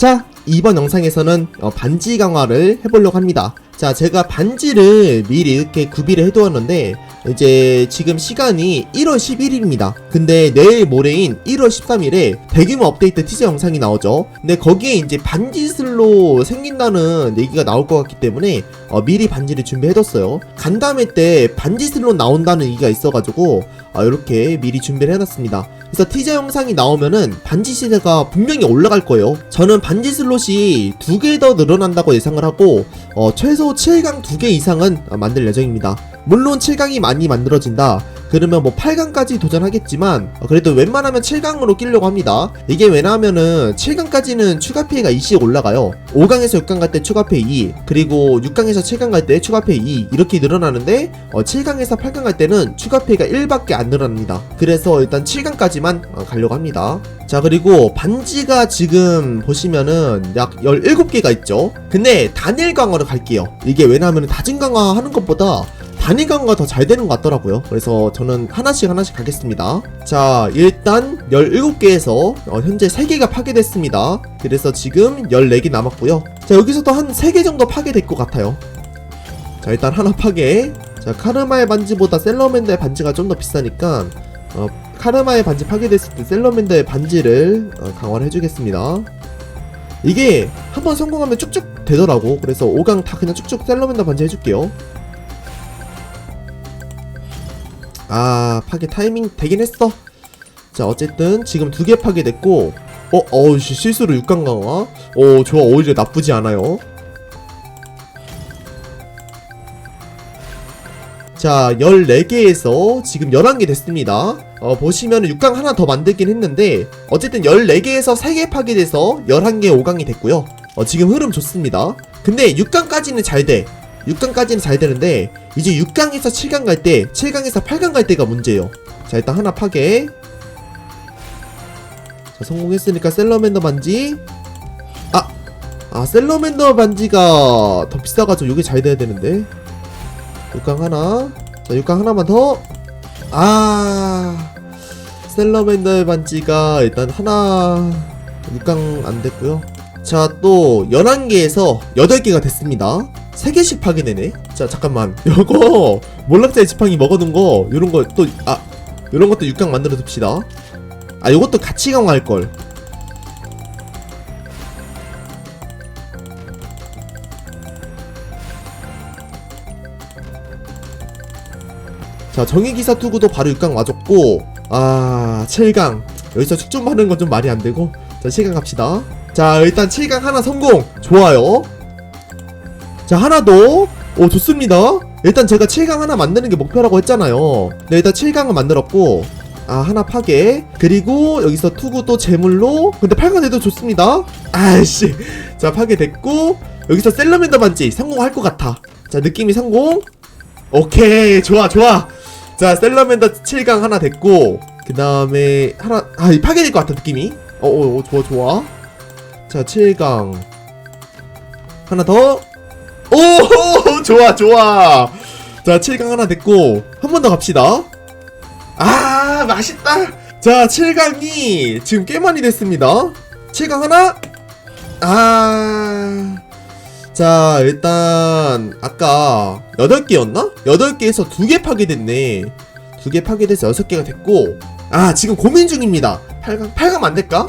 자, 이번 영상에서는 어, 반지 강화를 해보려고 합니다. 자, 제가 반지를 미리 이렇게 구비를 해두었는데, 이제 지금 시간이 1월 11일입니다. 근데 내일 모레인 1월 13일에 대규모 업데이트 티저 영상이 나오죠. 근데 거기에 이제 반지 슬로 생긴다는 얘기가 나올 것 같기 때문에 어, 미리 반지를 준비해뒀어요. 간담회 때 반지 슬로 나온다는 얘기가 있어가지고 아, 이렇게 미리 준비를 해놨습니다. 그래서 티저 영상이 나오면은 반지 시세가 분명히 올라갈 거예요. 저는 반지 슬롯이 두 개 더 늘어난다고 예상을 하고 어, 최소 7강 두개 이상은 어, 만들 예정입니다. 물론 7강이 많이 만들어진다. 그러면 뭐 8강까지 도전하겠지만 어, 그래도 웬만하면 7강으로 끼려고 합니다. 이게 왜냐하면은 7강까지는 추가 피해가 2씩 올라가요. 5강에서 6강 갈 때 추가 피해 2, 그리고 6강에서 7강 갈 때 추가 피해 2 이렇게 늘어나는데 어, 7강에서 8강 갈 때는 추가 피해가 1밖에 안 늘어납니다. 그래서 일단 7강까지만 어, 가려고 합니다. 자 그리고 반지가 지금 보시면은 약 17개가 있죠. 근데 단일 강화로 갈게요. 이게 왜냐하면 다진 강화 하는 것보다 강화가 더잘 되는 것 같더라고요. 그래서 저는 하나씩 하나씩 가겠습니다. 자, 일단 17개에서 어, 현재 3개가 파괴됐습니다. 그래서 지금 14개 남았고요. 자, 여기서도 한 3개 정도 파괴될 것 같아요. 자, 일단 하나 파괴. 자, 카르마의 반지보다 셀러맨더의 반지가 좀 더 비싸니까 어, 카르마의 반지 파괴됐을 때 셀러맨더의 반지를 어, 강화를 해주겠습니다. 이게 한번 성공하면 쭉쭉 되더라고. 그래서 5강 다 그냥 쭉쭉 셀러맨더 반지 해줄게요. 아 파괴 타이밍 되긴 했어. 자 어쨌든 지금 두 개 파괴됐고 어? 어우 씨, 실수로 6강 강화? 오 좋아 오히려 나쁘지 않아요. 자 14개에서 지금 11개 됐습니다. 어 보시면 6강 하나 더 만들긴 했는데 어쨌든 14개에서 3개 파괴돼서 11개 5강이 됐고요. 어 지금 흐름 좋습니다. 근데 6강까지는 잘돼 6강까지는 잘 되는데 이제 6강에서 7강 갈 때, 7강에서 8강 갈 때가 문제예요. 자, 일단 하나 파괴. 자, 성공했으니까 셀러맨더 반지. 아! 아, 셀러맨더 반지가 더 비싸가지고 이게 잘 돼야 되는데. 6강 하나. 자, 6강 하나만 더. 아! 셀러맨더의 반지가 일단 하나 6강 안 됐고요. 자, 또 11개에서 8개가 됐습니다. 3개씩 파괴되네? 자, 잠깐만. 요거, 몰락자의 지팡이 먹어둔 거, 요런 거 또, 아, 요런 것도 6강 만들어 둡시다. 아, 요것도 같이 강화할걸. 자, 정의기사 투구도 바로 6강 와줬고, 아, 7강. 여기서 축좀 하는 건 좀 말이 안 되고. 자, 7강 갑시다. 자, 일단 7강 하나 성공. 좋아요. 자, 하나 더. 오, 좋습니다. 일단 제가 7강 하나 만드는 게 목표라고 했잖아요. 네, 일단 7강은 만들었고, 아, 하나 파괴. 그리고 여기서 투구 또 제물로. 근데 8강 돼도 좋습니다. 아이씨. 자, 파괴됐고, 여기서 셀러맨더 반지 성공할 것 같아. 자, 느낌이 성공. 오케이. 좋아, 좋아. 자, 셀러맨더 7강 하나 됐고, 그 다음에 하나, 아, 이 파괴될 것 같아, 느낌이. 어, 어, 어, 좋아, 좋아. 자, 7강. 하나 더. 오 좋아 좋아. 자 7강 하나 됐고 한 번 더 갑시다. 아 맛있다. 자 7강이 지금 꽤 많이 됐습니다. 7강 하나? 아자 일단 아까 8개였나? 8개에서 2개 파괴됐네. 2개 파괴돼서 6개가 됐고 아 지금 고민 중입니다. 8강 8강 만들까?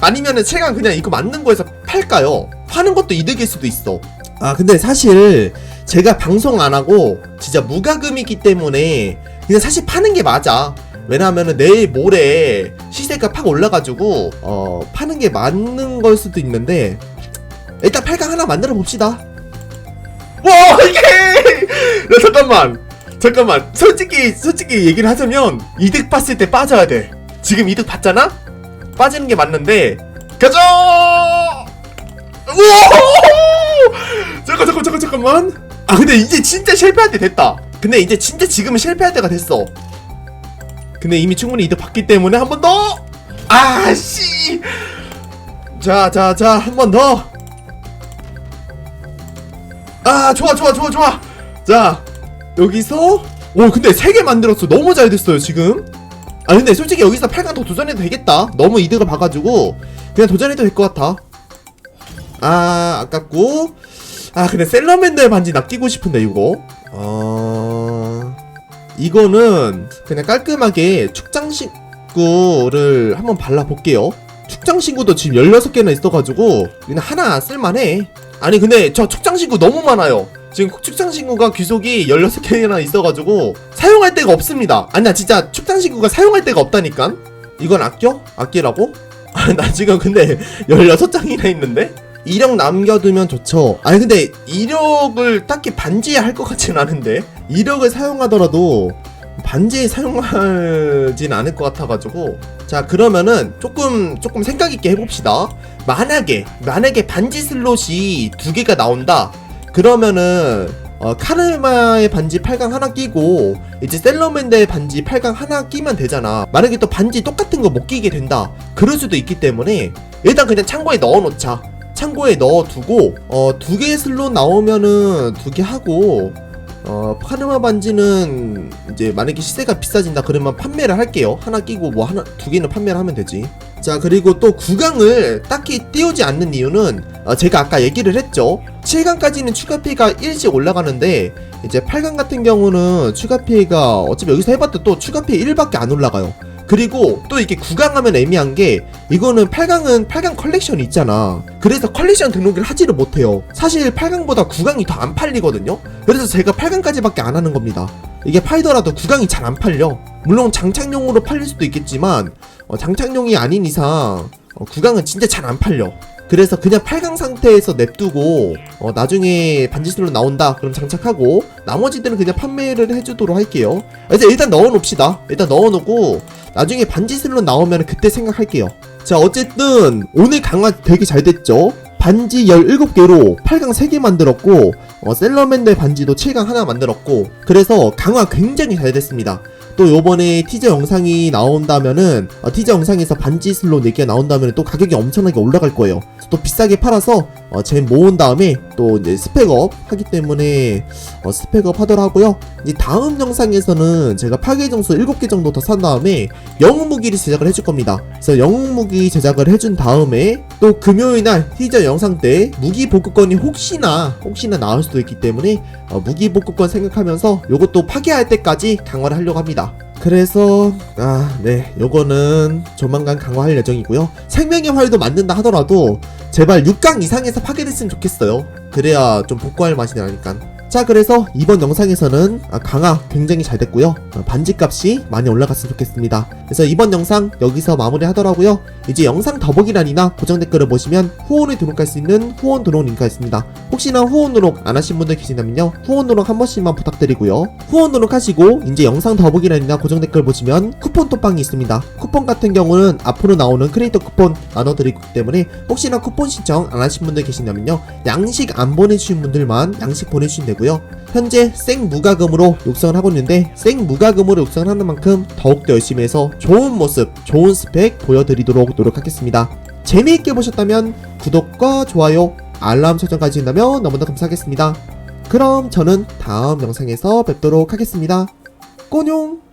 아니면은 7강 그냥 이거 맞는 거에서 팔까요? 파는 것도 이득일 수도 있어 아 근데 사실 제가 방송 안 하고 진짜 무과금이기 때문에 그냥 사실 파는 게 맞아. 왜냐하면은 내일 모레 시세가 팍 올라가지고 어 파는 게 맞는 걸 수도 있는데 일단 8강 하나 만들어 봅시다. 와 이게! 야 잠깐만. 잠깐만. 솔직히 솔직히 얘기를 하자면 이득 봤을 때 빠져야 돼. 지금 이득 봤잖아? 빠지는 게 맞는데 가자! 우와 잠깐 잠깐 잠깐 잠깐만. 아 근데 이제 진짜 실패할 때 됐다. 근데 이제 진짜 지금은 실패할 때가 됐어. 근데 이미 충분히 이득 봤기 때문에 한 번 더! 아씨! 자 자 자 한 번 더. 아 좋아 좋아 좋아 좋아. 자 여기서. 오 근데 세 개 만들었어. 너무 잘 됐어요 지금. 아 근데 솔직히 여기서 8강 더 도전해도 되겠다. 너무 이득을 봐가지고. 그냥 도전해도 될 것 같아. 아 아깝고 아 근데 셀러맨더의 반지 나 끼고 싶은데 이거 어 이거는 그냥 깔끔하게 축장신구를 한번 발라볼게요 축장신구도 지금 16개나 있어가지고 그냥 하나 쓸만해 아니 근데 저 축장신구 너무 많아요 지금 축장신구가 귀속이 16개나 있어가지고 사용할 데가 없습니다 아니 나 진짜 축장신구가 사용할 데가 없다니까 이건 아껴? 아끼라고? 아, 나 지금 근데 16장이나 있는데? 이력 남겨두면 좋죠. 아니, 근데 이력을 딱히 반지에 할 것 같진 않은데? 이력을 사용하더라도 반지에 사용하진 않을 것 같아가지고. 자, 그러면은 조금, 조금 생각 있게 해봅시다. 만약에, 만약에 반지 슬롯이 두 개가 나온다? 그러면은, 어, 카르마의 반지 8강 하나 끼고 이제 셀러맨드의 반지 8강 하나 끼면 되잖아 만약에 또 반지 똑같은 거 못 끼게 된다 그럴 수도 있기 때문에 일단 그냥 창고에 넣어놓자 창고에 넣어두고 어, 두 개의 슬롯 나오면은 두 개 하고 어, 카르마 반지는 이제 만약에 시세가 비싸진다 그러면 판매를 할게요. 하나 끼고 뭐 하나 두 개는 판매를 하면 되지. 자 그리고 또 9강을 딱히 띄우지 않는 이유는 어, 제가 아까 얘기를 했죠. 7강까지는 추가 피해가 1씩 올라가는데 이제 8강 같은 경우는 추가 피해가 어차피 여기서 해봤자 또 추가 피해 1밖에 안 올라가요 그리고 또 이게 9강 하면 애매한 게 이거는 8강은 8강 컬렉션이 있잖아. 그래서 컬렉션 등록을 하지를 못해요. 사실 8강보다 9강이 더 안 팔리거든요. 그래서 제가 8강까지밖에 안 하는 겁니다. 이게 팔더라도 9강이 잘 안 팔려. 물론 장착용으로 팔릴 수도 있겠지만 어, 장착용이 아닌 이상 어, 9강은 진짜 잘 안 팔려. 그래서 그냥 8강 상태에서 냅두고 어, 나중에 반지슬로 나온다 그럼 장착하고 나머지들은 그냥 판매를 해주도록 할게요. 그래서 일단 넣어놓읍시다. 일단 넣어놓고 나중에 반지슬로 나오면 그때 생각할게요. 자 어쨌든 오늘 강화 되게 잘 됐죠. 반지 17개로 8강 3개 만들었고 어, 셀러맨더의 반지도 7강 하나 만들었고 그래서 강화 굉장히 잘 됐습니다. 또 요번에 티저 영상이 나온다면은 어, 티저 영상에서 반지 슬롯 4개 나온다면 또 가격이 엄청나게 올라갈 거예요. 또 비싸게 팔아서 어, 잼 모은 다음에 또 이제 스펙업 하기 때문에 어, 스펙업 하더라고요. 이제 다음 영상에서는 제가 파괴 정수 7개 정도 더 산 다음에 영웅 무기를 제작을 해줄 겁니다. 그래서 영웅 무기 제작을 해준 다음에 또 금요일 날 티저 영상 때 무기 복구권이 혹시나 혹시나 나올 수도 있기 때문에 어, 무기 복구권 생각하면서 요것도 파괴할 때까지 강화를 하려고 합니다. 그래서 아 네 요거는 조만간 강화할 예정이고요 생명의 활도 만든다 하더라도 제발 6강 이상에서 파괴됐으면 좋겠어요. 그래야 좀 복구할 맛이 나니까 자 그래서 이번 영상에서는 아, 강화 굉장히 잘 됐고요. 어, 반지값이 많이 올라갔으면 좋겠습니다. 그래서 이번 영상 여기서 마무리 하더라고요. 이제 영상 더보기란이나 고정 댓글을 보시면 후원을 등록할 수 있는 후원 등록 링크가 있습니다. 혹시나 후원 등록 안 하신 분들 계신다면요. 후원 등록 한 번씩만 부탁드리고요. 후원 등록하시고 이제 영상 더보기란이나 고정 댓글 보시면 쿠폰 톡방이 있습니다. 쿠폰 같은 경우는 앞으로 나오는 크리에이터 쿠폰 나눠드리기 때문에 혹시나 쿠폰 신청 안 하신 분들 계신다면요. 양식 안 보내주신 분들만 양식 보내주시면 되고 요 현재 생무과금으로 육성을 하고 있는데 생무과금으로 육성을 하는 만큼 더욱더 열심히 해서 좋은 모습 좋은 스펙 보여드리도록 노력하겠습니다 재미있게 보셨다면 구독과 좋아요 알람 설정까지 한다면 너무나 감사하겠습니다 그럼 저는 다음 영상에서 뵙도록 하겠습니다. 꼬뇽!